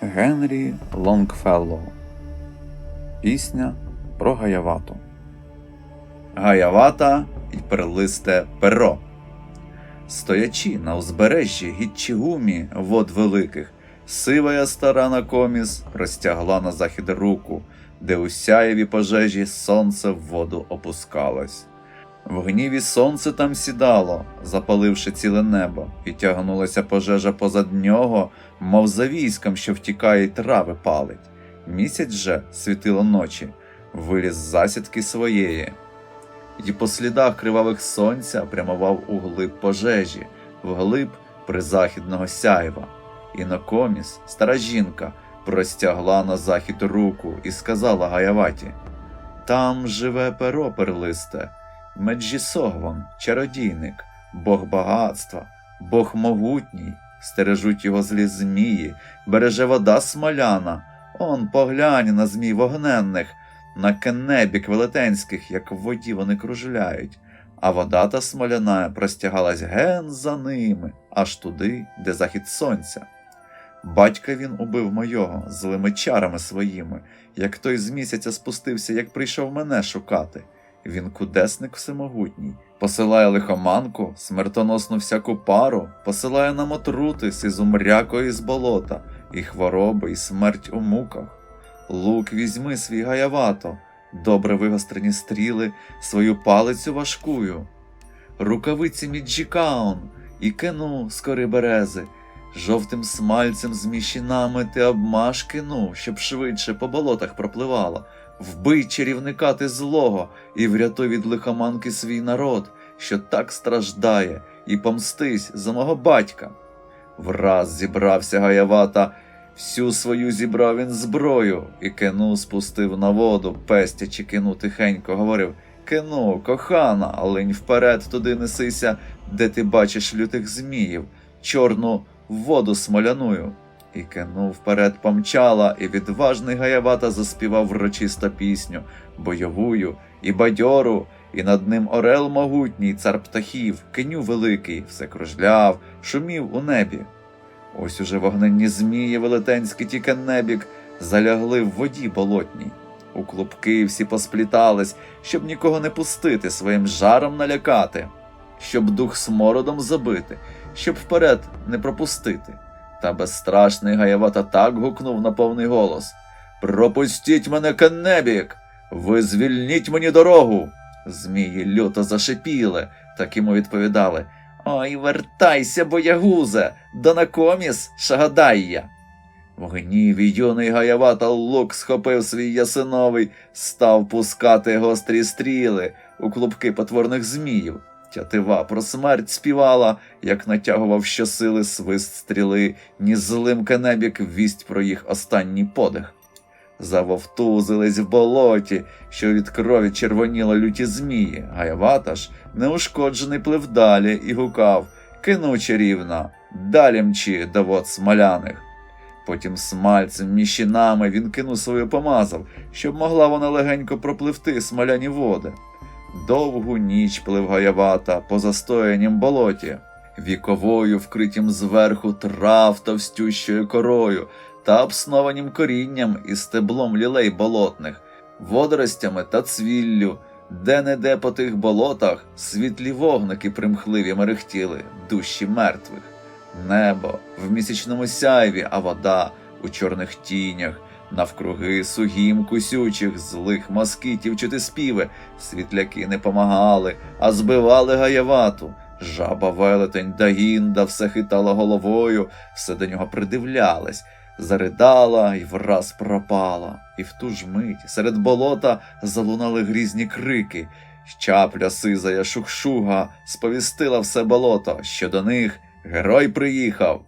Генрі Лонгфеллоу. Пісня про Гаявату. Гаявата й перлисте перо. Стоячи на узбережжі Гітчігумі вод великих, сивая стара на коміс розтягла на захід руку, де у сяєві пожежі сонце в воду опускалось. В гніві сонце там сідало, запаливши ціле небо, і тягнулася пожежа позад нього, мов за військом, що втікає й трави палить. Місяць же світило ночі, виліз з засідки своєї, і по слідах кривавих сонця прямував у глиб пожежі, вглиб призахідного сяйва. І на коміс стара жінка простягла на захід руку і сказала Гаяваті: Там живе перо перлисте, Меджісогван, чародійник, Бог багатства, Бог могутній, стережуть його злі змії, береже вода смоляна. Он поглянь на змій вогненних, на кенебік велетенських, як в воді вони кружляють, а вода та смоляна простягалась ген за ними, аж туди, де захід сонця. Батька він убив мойого злими чарами своїми, як той з місяця спустився, як прийшов мене шукати. Він кудесник всемогутній, посилає лихоманку, смертоносну всяку пару, посилає нам отрути з ізумрякої з болота, і хвороби, і смерть у муках. Лук візьми свій гаявато, добре вигострені стріли, свою палицю важкую, рукавиці Міджікаун і кину з кори берези, жовтим смальцем з міщинами ти обмаш кину, щоб швидше по болотах пропливала. Вбий чарівника ти злого і врятуй від лихоманки свій народ, що так страждає, і помстись за мого батька. Враз зібрався Гаявата, всю свою зібрав він зброю, і кину спустив на воду, пестячи кину тихенько, говорив Кину, кохана, линь вперед туди несися, де ти бачиш лютих зміїв, чорну воду смоляною. І кину вперед помчала, і відважний Гаявата заспівав врочисто пісню, бойовую і бадьору, і над ним орел могутній, цар птахів, киню великий, все кружляв, шумів у небі. Ось уже вогненні змії велетенські тільки небік залягли в воді болотній. У клубки всі посплітались, щоб нікого не пустити, своїм жаром налякати, щоб дух смородом забити, щоб вперед не пропустити. Та безстрашний Гаявата так гукнув на повний голос Пропустіть мене Кеннебік! Ви звільніть мені дорогу. Змії люто зашипіли, так йому відповідали Ой, вертайся, боягузе, до накоміс шагадайя. В гніві юний Гаявата лук схопив свій ясиновий, став пускати гострі стріли у клубки потворних зміїв. Тятива про смерть співала, як натягував щосили свист стріли, ні злим кенебік вість про їх останній подих. Завовтузились в болоті, що від крові червоніла люті змії, Гаявата ж, неушкоджений плив далі і гукав Кину чарівна, далі мчи до вод смоляних. Потім смальцем, міщинами він кину свою помазав, щоб могла вона легенько пропливти смоляні води. Довгу ніч плив Гаявата по застоянім болоті, віковою, вкритім зверху трав товстющою корою та обснованім корінням і стеблом лілей болотних, водоростями та цвіллю, де-не-де по тих болотах світлі вогники примхливі мерехтіли, душі мертвих, небо в місячному сяйві, а вода у чорних тінях. Навкруги сугім кусючих, злих москитів чути співи, світляки не помагали, а збивали гаявату. Жаба велетень Дагінда все хитала головою, все до нього придивлялась, заридала і враз пропала. І в ту ж мить серед болота залунали грізні крики. Чапля сизая шухшуга сповістила все болото, що до них герой приїхав.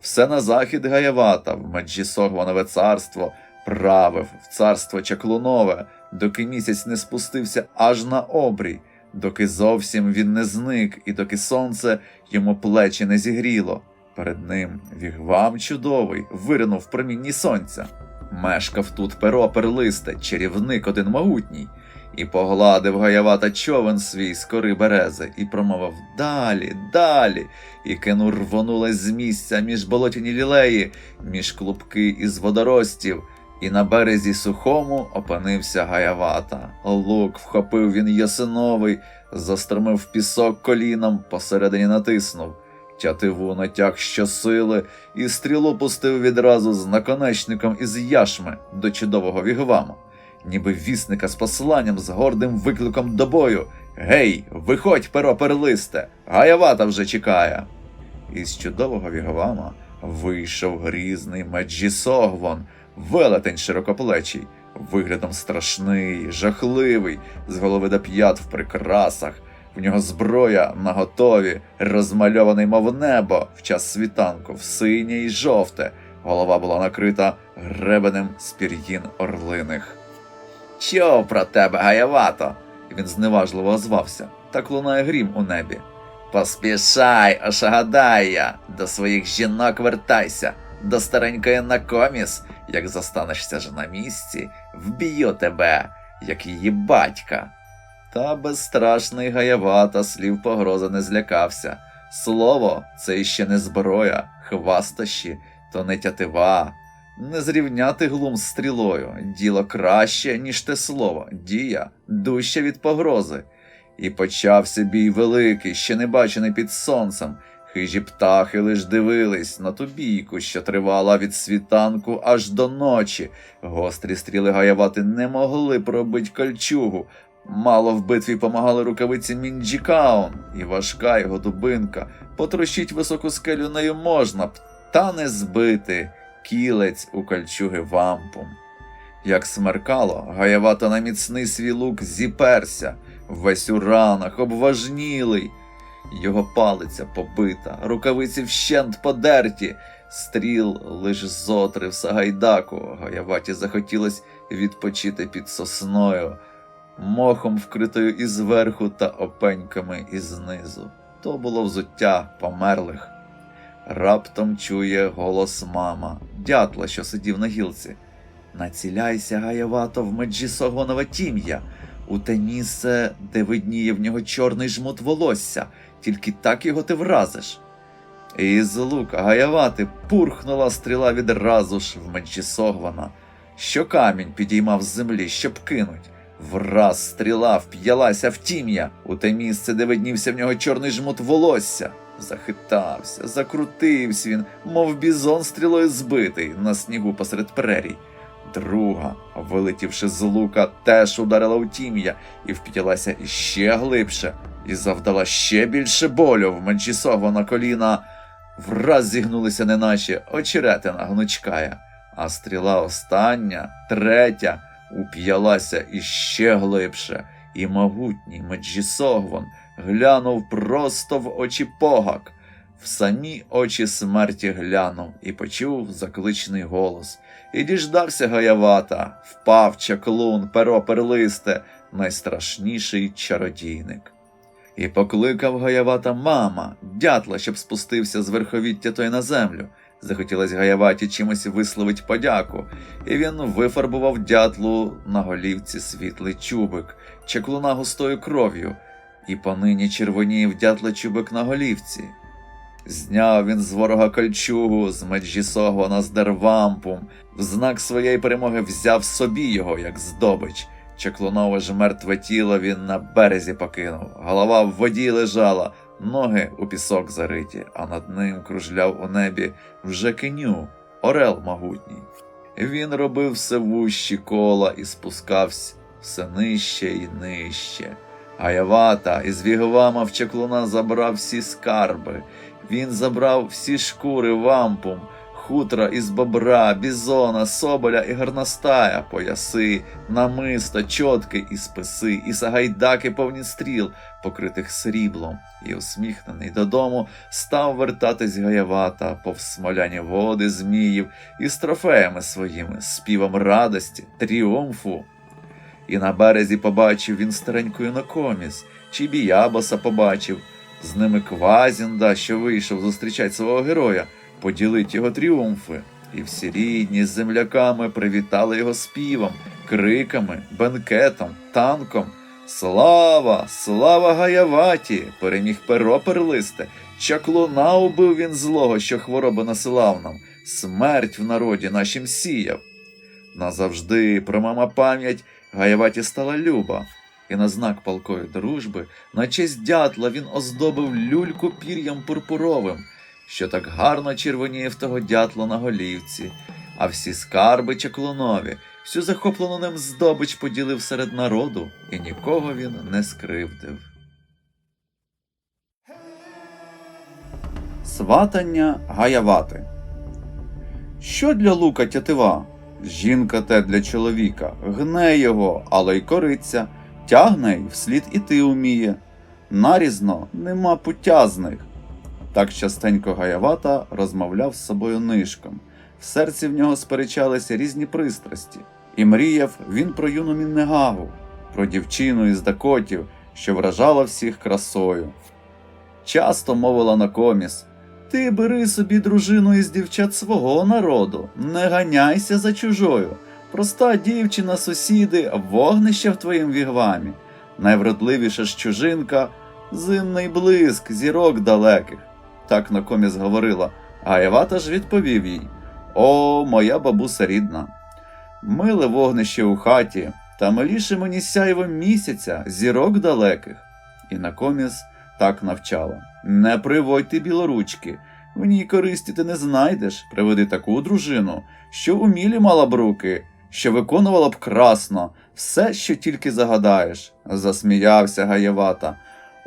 Все на захід Гаявата, в Меджісогванове царство, правив в царство Чаклунове, доки місяць не спустився аж на обрій, доки зовсім він не зник, і доки сонце йому плечі не зігріло. Перед ним вігвам чудовий виринув промінні сонця. Мешкав тут перо перлисте, чарівник один могутній, і погладив гаявата човен свій з кори берези, і промовив далі, далі, і кену рвонулась з місця між болотяні лілеї, між клубки із водоростів, і на березі сухому опинився гаявата. Лук вхопив він ясиновий, застромив пісок коліном, посередині натиснув. Тятиву натяг щосили, і стрілу пустив відразу з наконечником із яшми до чудового вігваму, ніби вісника з посланням з гордим викликом до бою. Гей, виходь, перо перлисте, гаявата вже чекає. Із чудового вігвама вийшов грізний Меджісогвон, велетень широкоплечий, виглядом страшний, жахливий, з голови до п'ят в прикрасах. В нього зброя наготові, розмальований, мов небо, в час світанку, в синє й жовте. Голова була накрита гребенем з пір'їн орлиних. Чо про тебе, гаявато? Він зневажливо озвався. Так лунає грім у небі. Поспішай, ошагадая, до своїх жінок вертайся, до старенької накоміс, як зостанешся ж на місці, вб'ю тебе, як її батька. Та безстрашний гаявата слів погрози не злякався. Слово це іще не зброя, хвастощі, то не тятива. Не зрівняти глум з стрілою, діло краще, ніж те слово, дія дужче від погрози. І почався бій великий, ще не бачений під сонцем. Хижі птахи лиш дивились на ту бійку, що тривала від світанку аж до ночі. Гострі стріли гаявати не могли пробить кольчугу, Мало в битві помагали рукавиці Мінджікаун, і важка його дубинка. Потрощить високу скелю нею можна б, та не збити кілець у кольчуги вампум. Як смеркало, гаявата на міцний свій лук зіперся, весь у ранах, обважнілий. Його палиця побита, рукавиці вщент подерті, стріл лиш зотрив Сагайдаку. Гаяваті захотілось відпочити під сосною мохом вкритою і зверху та опеньками і знизу. То було взуття померлих. Раптом чує голос мама, дятла, що сидів на гілці. Націляйся, гаявато, в меджі Согонове тім'я, у те місце, де видніє в нього чорний жмут волосся, тільки так його ти вразиш. І з лука гаявати пурхнула стріла відразу ж в меджі Согвана, що камінь підіймав з землі, щоб кинуть. Враз стріла вп'ялася в тім'я у те місце, де виднівся в нього чорний жмут волосся. Захитався, закрутився він, мов бізон стрілою збитий на снігу посеред прерій. Друга, вилетівши з лука, теж ударила у тім'я і вп'ялася іще глибше, і завдала ще більше болю в Манчісова на коліна. Враз зігнулися неначе очеретина гнучкая, а стріла остання, третя уп'ялася іще глибше, і могутній Меджісогвон глянув просто в очі погак, в самі очі смерті глянув і почув закличний голос. І діждався гаявата, впав чаклун, перо перлисте, найстрашніший чародійник. І покликав гаявата мама, дятла, щоб спустився з верховіття той на землю. Захотілось гаяваті чимось висловить подяку, і він вифарбував дятлу на голівці світлий чубик, чеклуна густою кров'ю, і понині червоніїв дятла чубик на голівці. Зняв він з ворога кольчугу, з меджі Согвана з дервампум, в знак своєї перемоги взяв собі його, як здобич. Чеклунове ж мертве тіло він на березі покинув, голова в воді лежала, ноги у пісок зариті, а над ним кружляв у небі вже кеню, орел могутній. Він робив все вущі кола і спускався все нижче і нижче. Гаявата із вігвама в чеклуна забрав всі скарби. Він забрав всі шкури вампум, хутра із бобра, бізона, соболя і гарностая, пояси, намиста, чотки і списи, і сагайдаки повні стріл, покритих сріблом, і усміхнений додому став вертатись гаявата повз смоляні води зміїв із трофеями своїми, співом радості, тріумфу. І на березі побачив він стареньку інокоміс, чи біябоса побачив, з ними Квазінда, що вийшов зустрічати свого героя, поділить його тріумфи. І всі рідні з земляками привітали його співом, криками, бенкетом, танком. Слава, слава Гаяваті! переміг перо перлисте. Чаклуна убив він злого, що хвороба насилав нам, смерть в народі нашим сіяв. Назавжди про мама пам'ять Гаяваті стала люба, і на знак палкої дружби, на честь дятла він оздобив люльку пір'ям пурпуровим, що так гарно червоніє в того дятла на голівці, а всі скарби чаклунові, всю захоплену ним здобич поділив серед народу, і нікого він не скривдив. Сватання гаявати. Що для лука тятива? Жінка те для чоловіка, гне його, але й кориться, тягне й вслід іти уміє. Нарізно нема пуття з них. Так частенько гаявата розмовляв з собою нишком. В серці в нього сперечалися різні пристрасті, і мріяв він про юну Міннегагу, про дівчину із Дакотів, що вражала всіх красою. Часто мовила на коміс Ти бери собі дружину із дівчат свого народу, не ганяйся за чужою. Проста дівчина, сусіди, вогнище в твоїм вігвамі. Найвродливіша ж чужинка зимний блиск, зірок далеких. Так на коміс говорила, а Евата ж відповів їй О, моя бабуся рідна. Миле вогнище у хаті, та миліше мені сяйво місяця, зірок далеких. І на коміс так навчала. Не приводь ти білоручки, в ній користі ти не знайдеш. Приведи таку дружину, що умілі мала б руки, що виконувала б красно все, що тільки загадаєш. Засміявся Гаєвата.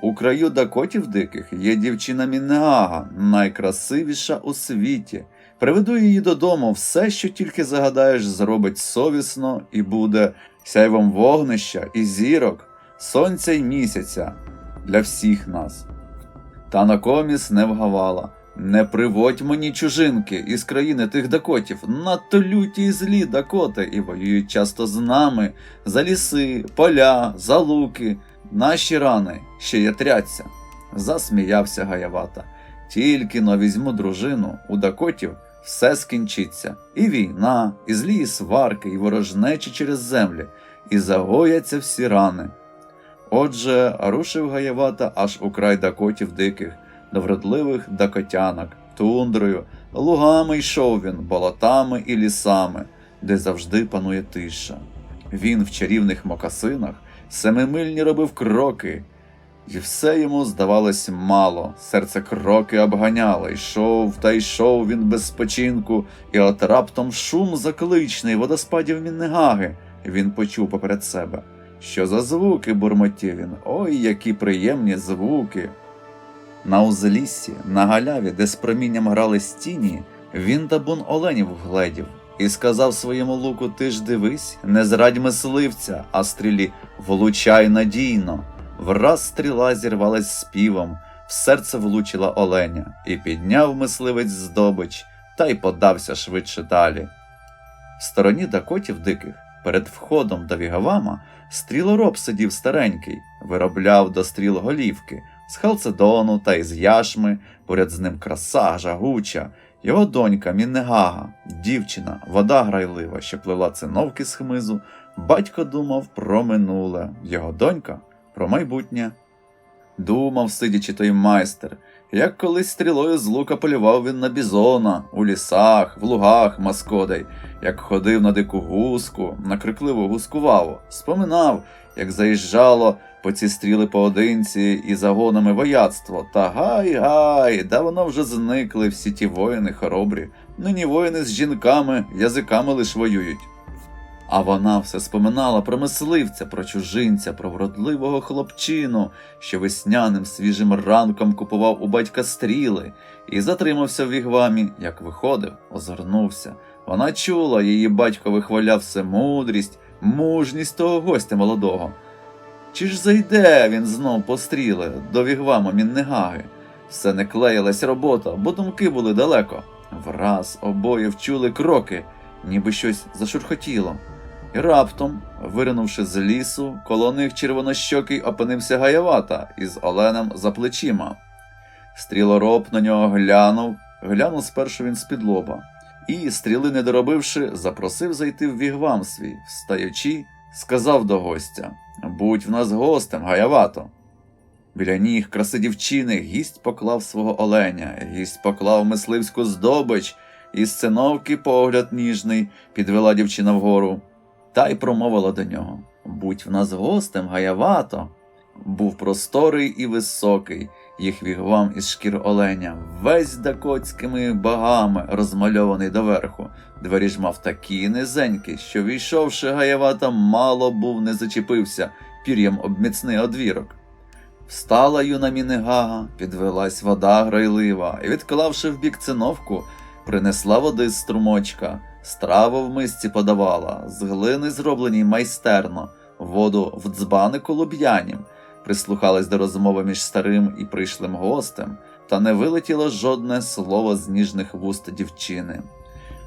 У краю дакотів диких є дівчина Міннеага, найкрасивіша у світі. Приведу її додому, все, що тільки загадаєш, зробить совісно і буде сяйвом вогнища і зірок, сонця й місяця для всіх нас. Та на коміс не вгавала. Не приводь мені чужинки із країни тих дакотів, надто люті і злі дакоти, і воюють часто з нами за ліси, поля, за луки, наші рани ще ятряться. Засміявся Гаявата. Тільки но візьму дружину у дакотів все скінчиться. І війна, і злі сварки, і ворожнечі через землі, і загояться всі рани. Отже, рушив Гаєвата аж у край дакотів диких, до вродливих дакотянок, тундрою, лугами йшов він, болотами і лісами, де завжди панує тиша. Він в чарівних мокасинах семимильні робив кроки, і все йому здавалось мало. Серце кроки обганяло, йшов та йшов він без спочинку, і от раптом шум закличний водоспадів Міннегаги він почув поперед себе. Що за звуки бурмотів він? Ой, які приємні звуки. На узліссі, на галяві, де з промінням грали стіні, він табун оленів вгледів і сказав своєму луку: Ти ж дивись, не зрадь мисливця, а стрілі влучай надійно. Враз стріла зірвалась співом, в серце влучила оленя, і підняв мисливець здобич, та й подався швидше далі. В стороні дакотів диких, перед входом до Вігавама, стрілороб сидів старенький, виробляв до стріл голівки з халцедону та із яшми, поряд з ним краса, жагуча, його донька Міннегага, дівчина, вода грайлива, що плела циновки з хмизу. Батько думав про минуле, його донька про майбутнє. Думав, сидячи той майстер, як колись стрілою з лука полював він на бізона, у лісах, в лугах маскодей, як ходив на дику гуску, на крикливу гускуваву, споминав, як заїжджало по ці стріли поодинці і загонами вояцтво, та гай гай, давно вже зникли всі ті воїни хоробрі, нині воїни з жінками, язиками лиш воюють. А вона все споминала про мисливця, про чужинця, про вродливого хлопчину, що весняним свіжим ранком купував у батька стріли, і затримався в вігвамі, як виходив, озирнувся. Вона чула, її батько вихваляв все мудрість, мужність того гостя молодого. Чи ж зайде він знов по стріли до вігвама Міннегаги? Все не клеїлась робота, бо думки були далеко. Враз обоє вчули кроки, ніби щось зашурхотіло. І раптом, виринувши з лісу, коло них червонощокий опинився Гаявата із оленем за плечима. Стрілороб на нього глянув, глянув спершу він з-під лоба. і, стріли не доробивши, запросив зайти в вігвам свій, встаючи, сказав до гостя Будь в нас гостем, гаявато. Біля ніг краси дівчини гість поклав свого оленя, гість поклав мисливську здобич, і з циновки погляд ніжний підвела дівчина вгору, та й промовила до нього Будь в нас гостем, гаявато. Був просторий і високий, їх вігвам із шкір оленя, весь дакотськими багами розмальований доверху. Двері ж мав такі низенькі, що війшовши гаявата, мало був не зачепився пір'ям об міцний одвірок. Встала юна мінегага, підвелась вода грайлива, і, відклавши в бік циновку, принесла води з струмочка, страву в мисці подавала, з глини зробленій майстерно, воду в дзбанику луб'янім, прислухалась до розмови між старим і прийшлим гостем, та не вилетіло жодне слово з ніжних вуст дівчини.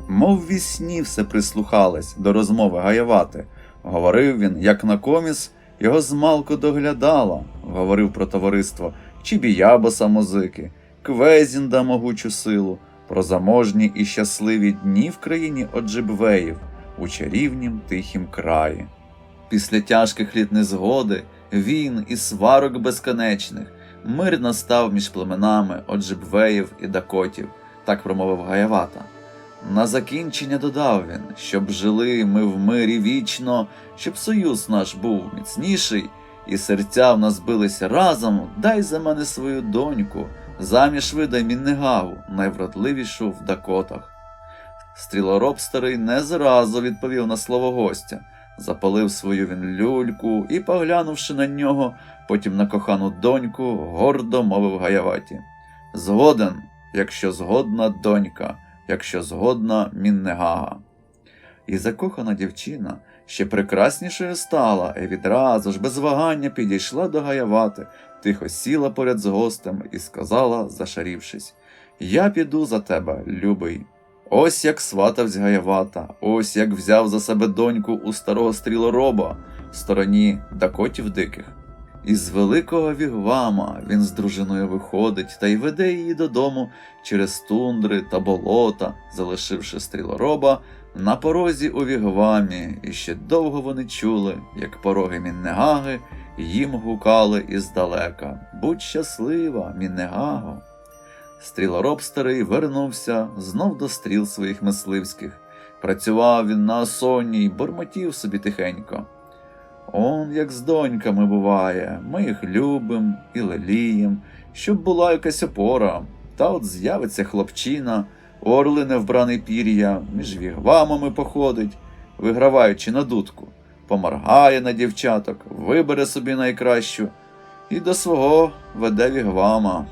Мов ві сні все прислухалась до розмови гаявати. Говорив він, як на коміс, його змалку доглядала, говорив про товариство Чібіябоса музики, Квезінда могучу силу, про заможні і щасливі дні в країні Оджибвеїв у чарівнім тихім краї. Після тяжких літ незгоди, війн і сварок безконечних, мир настав між племенами Оджибвеїв і Дакотів, так промовив Гаявата. На закінчення додав він, щоб жили ми в мирі вічно, щоб союз наш був міцніший, і серця в нас билися разом, дай за мене свою доньку, заміж видай Міннегаву, найвродливішу в Дакотах. Стрілороб старий не зразу відповів на слово гостя, запалив свою він люльку і, поглянувши на нього, потім на кохану доньку, гордо мовив Гаяваті. Згоден, якщо згодна донька якщо згодна Міннегага. І закохана дівчина ще прекраснішою стала, і відразу ж без вагання підійшла до Гаявати, тихо сіла поряд з гостем і сказала, зашарівшись Я піду за тебе, любий. Ось як сватавсь Гаявата, ось як взяв за себе доньку у старого стрілороба в стороні дакотів диких. Із великого вігвама він з дружиною виходить та й веде її додому через тундри та болота, залишивши стрілороба на порозі у вігвамі, і ще довго вони чули, як пороги Міннегаги їм гукали іздалека Будь щаслива, Міннегаго. Стрілороб старий вернувся знов до стріл своїх мисливських. Працював він на осонні й бормотів собі тихенько. Он як з доньками буває, ми їх любим і лелієм, щоб була якась опора, та от з'явиться хлопчина, орлине вбраний пір'я, між вігвамами походить, виграваючи на дудку, поморгає на дівчаток, вибере собі найкращу і до свого веде вігвама.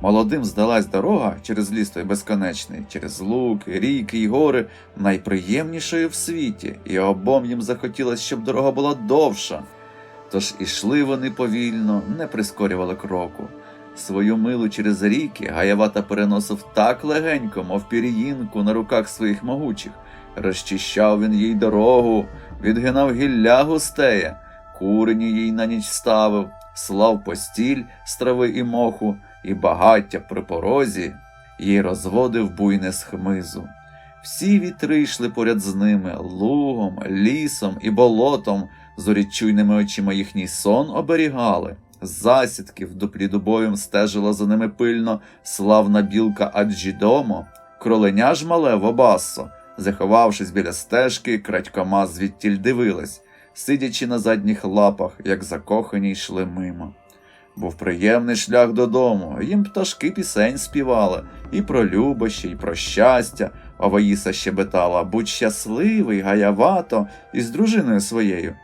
Молодим здалась дорога через ліс той безконечний, через луки, ріки й гори, найприємнішою в світі, і обом їм захотілося, щоб дорога була довша. Тож ішли вони повільно, не прискорювали кроку. Свою милу через ріки Гаявата переносив так легенько, мов пір'їнку на руках своїх могучих. Розчищав він їй дорогу, відгинав гілля густеє, курені їй на ніч ставив, слав постіль з трави і моху і багаття при порозі їй розводив буйне з хмизу. Всі вітри йшли поряд з ними лугом, лісом і болотом, зорі чуйними очима їхній сон оберігали. З засідки в дуплі дубовим стежила за ними пильно славна білка Аджідомо, кроленя ж мале Вобассо, заховавшись біля стежки, крадькома звідтіль дивилась, сидячи на задніх лапах, як закохані йшли мимо. Був приємний шлях додому, їм пташки пісень співали, і про любощі, і про щастя. А щебетала будь щасливий, гаявато, із дружиною своєю.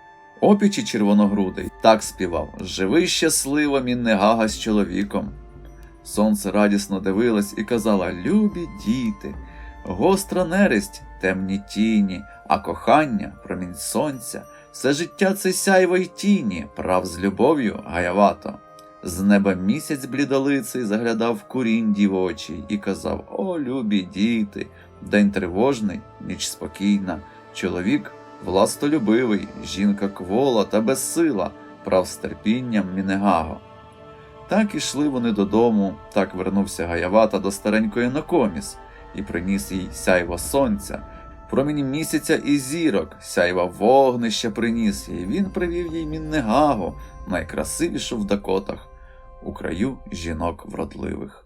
Опічі червоногрудий так співав Живи щасливо, міннегага з чоловіком. Сонце радісно дивилось і казала Любі діти, гостра нересть, темні тіні, а кохання промінь сонця, все життя це сяйво й тіні, прав з любов'ю гаявато. З неба місяць блідолиций заглядав в курінь дівочий і казав О, любі діти, день тривожний, ніч спокійна, чоловік властолюбивий, жінка квола та безсила, прав з терпінням Мінегаго. Так ішли вони додому, так вернувся Гаявата до старенької Нокоміс, і приніс їй сяйво сонця. Промінь місяця і зірок, сяйва вогнища приніс їй. Він привів їй Міннегагу, найкрасивішу в Дакотах, у краю жінок вродливих.